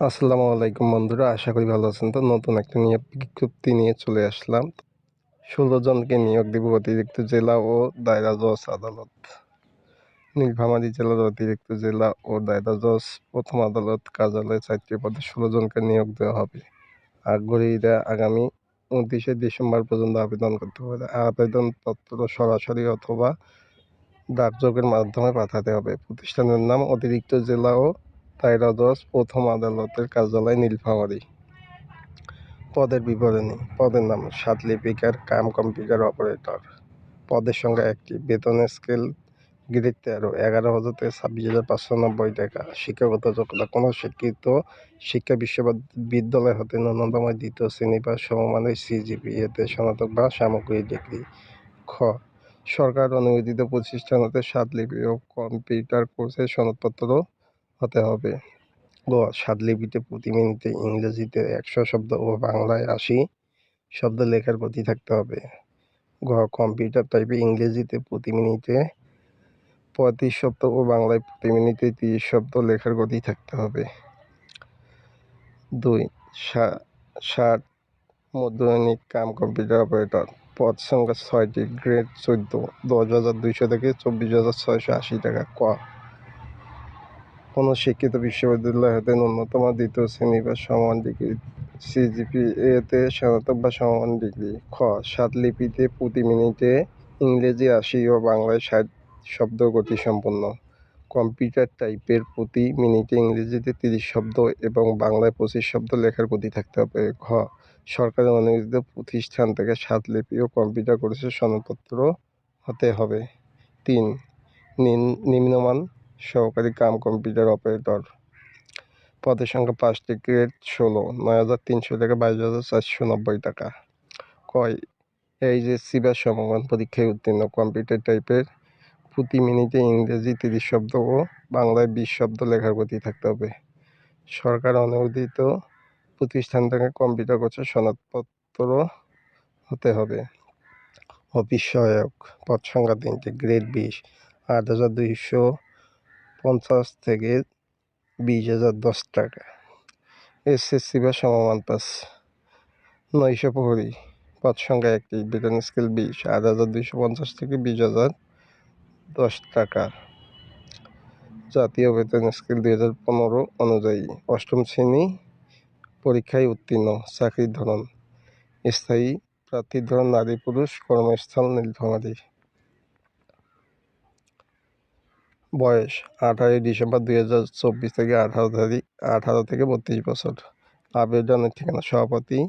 আসসালামু আলাইকুম বন্ধুরা, আশা করি ভালো আছেন। তো নতুন একটা নিয়োগ বিজ্ঞপ্তি নিয়ে চলে আসলাম। ষোলো জনকে নিয়োগ দিব অতিরিক্ত জেলা ও দায়রা জজ আদালত। নীলফামারী জেলার অতিরিক্ত জেলা ও দায়রা জজ প্রথম আদালত কার্যালয়ে চারটি পদে ষোলো জনকে নিয়োগ দেওয়া হবে। আগ্রহীরা আগামী উনত্রিশে ডিসেম্বর পর্যন্ত আবেদন করতে পারে আবেদনপত্র সরাসরি অথবা ডাকযোগের মাধ্যমে পাঠাতে হবে। প্রতিষ্ঠানের নাম অতিরিক্ত জেলা ও জজ প্রথম আদালতের কার্যালয় নীলফামারী। পদের বিবরণী, পদের নাম সাত লিপিকার কাম কম্পিউটার অপারেটর। পদের সংখ্যা একটি বেতনের স্কেল গ্রেড তেরো, এগারো হাজার থেকে ছাব্বিশ হাজার পাঁচশো নব্বই টাকা। শিক্ষাগত যোগ্যতা, কোনো শিক্ষিত শিক্ষা বিশ্ববিদ্যালয় হতে ন্যূনতম দ্বিতীয় শ্রেণি বা সমমানের সিজিপি, এতে স্নাতক বা সামগ্রিক ডিগ্রি। খ, সরকার অনুমোদিত প্রতিষ্ঠান হতে সাত লিপি ও কম্পিউটার কোর্সের সনদপত্র হতে হবে। গ সাতলিপিতে প্রতি মিনিটে ইংরেজিতে একশো শব্দ ও বাংলায় আশি শব্দ লেখার গতি থাকতে হবে। ঘ কম্পিউটার টাইপে ইংরেজিতে প্রতি মিনিটে পঁয়ত্রিশ শব্দ ও বাংলায় প্রতি মিনিটে তিরিশ শব্দ লেখার গতি থাকতে হবে। দুই ষাট মধ্যদৈনিক কাম কম্পিউটার অপারেটর। পদ সংখ্যা ছয়টি, গ্রেড চোদ্দ, দশ হাজার দুইশো থেকে চব্বিশ হাজার ছয়শো আশি টাকা। ক কোনো শিক্ষিত বিশ্ববিদ্যালয় হতে ন্যূনতম দ্বিতীয় শ্রেণি বা সমান ডিগ্রি সিজিপি এতে স্নাতক বা সমান ডিগ্রি, খ, সাত লিপিতে প্রতি মিনিটে ইংরেজি, আশি ও বাংলায় ষাট শব্দ গতিসম্পন্ন। কম্পিউটার টাইপের প্রতি মিনিটে ইংরেজিতে তিরিশ শব্দ এবং বাংলায় পঁচিশ শব্দ লেখার গতি থাকতে হবে। ঘ সরকারের অনুমোদিত প্রতিষ্ঠান থেকে সাত লিপি ও কম্পিউটার কোর্সের সনদপত্র হতে হবে। তিন নিম্নমান সহকারী কাম কম্পিউটার অপারেটর পদের সংখ্যা পাঁচটি গ্রেড ষোলো, নয় হাজার তিনশো থেকে বাইশ হাজার চারশো নব্বই টাকা। কয় এইচএসসি বা সমমান পরীক্ষায় উত্তীর্ণ। কম্পিউটার টাইপের প্রতি মিনিটে ইংরেজি তিরিশ শব্দ ও বাংলায় বিশ শব্দ লেখার গতি থাকতে হবে। সরকার অনুমোদিত প্রতিষ্ঠান থেকে কম্পিউটার কোর্সের সনদপত্র হতে হবে। অফিস সহায়ক, পদ সংখ্যা তিনটি, গ্রেড বিশ, আট হাজার দুইশো পঞ্চাশ থেকে বিশ হাজার দশ টাকা। এসএসসি বা সমমান পাস। নয়শো প্রহরী। পদ সংখ্যা একটি। বেতন স্কেল বিশ। আট হাজার দুইশো পঞ্চাশ থেকে বিশ হাজার দশ টাকা। জাতীয় বেতন স্কেল দুই হাজার পনেরো অনুযায়ী অষ্টম শ্রেণি পরীক্ষায় উত্তীর্ণ। চাকরির ধরন। স্থায়ী প্রার্থীর ধরন নারী পুরুষ কর্মস্থল নীলফামারী বয়স আঠারোই ডিসেম্বর দুই হাজার চব্বিশ থেকে আঠারো তারিখ, আঠারো থেকে বত্রিশ বছর। আবেদনের ঠিকানা, সভাপতি,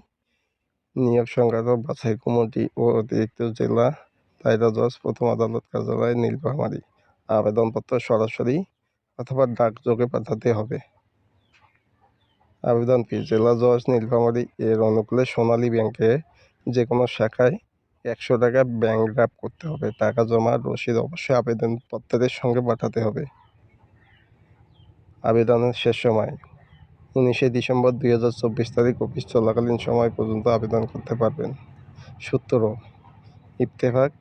নিয়োগ সংক্রান্ত বাছাই কমিটি ও অতিরিক্ত জেলা দায়রা জজ, প্রথম আদালত কার্যালয়, নীলফামারী। আবেদনপত্র সরাসরি অথবা ডাকযোগে পাঠাতে হবে। আবেদন ফি জেলা জজ, নীলফামারী এর অনুকূলে সোনালী ব্যাংকে যে কোনো শাখায় একশো টাকা ব্যাংক ড্রাফট করতে হবে, টাকা জমা, রসিদ অবশ্যই আবেদনপত্রের সঙ্গে পাঠাতে হবে। আবেদনের শেষ সময়, উনিশে ডিসেম্বর দুই হাজার চব্বিশ তারিখ অফিস চলাকালীন সময় পর্যন্ত আবেদন করতে পারবেন। সূত্র, ইত্তেফাক,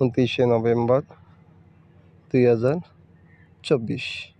উনত্রিশে নভেম্বর দুই হাজার চব্বিশ।